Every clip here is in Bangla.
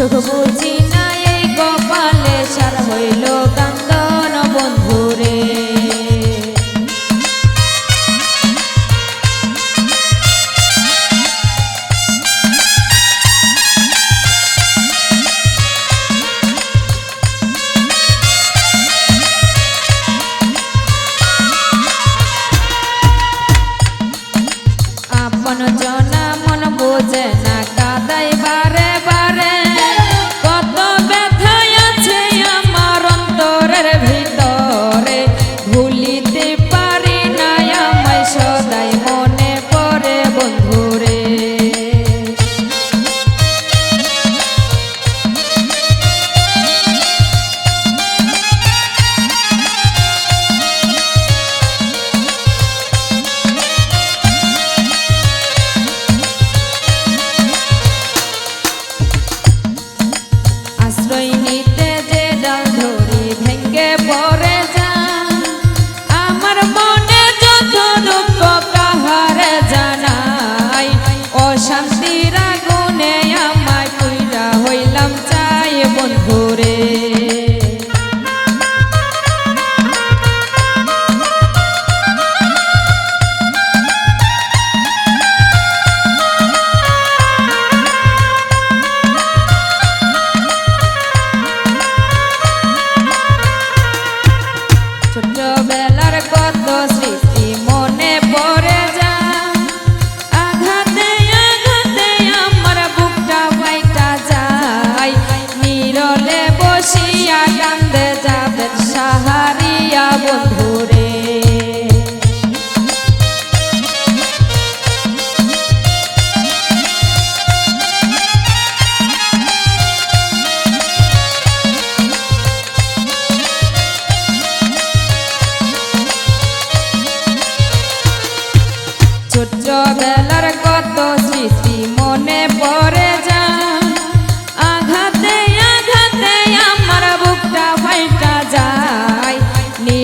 可可不可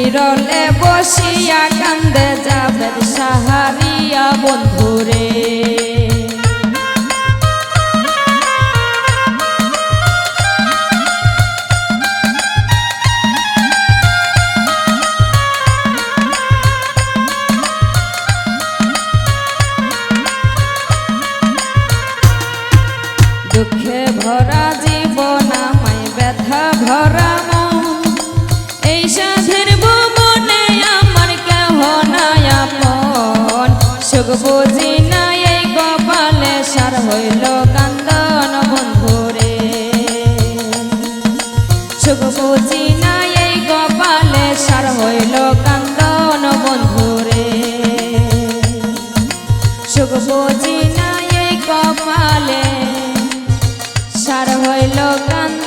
বিরলে বসিয়া কান্দে যাবে সাহারিয়া বন্ধুরে। দুঃখে ভরা যে সার হইল কান্দ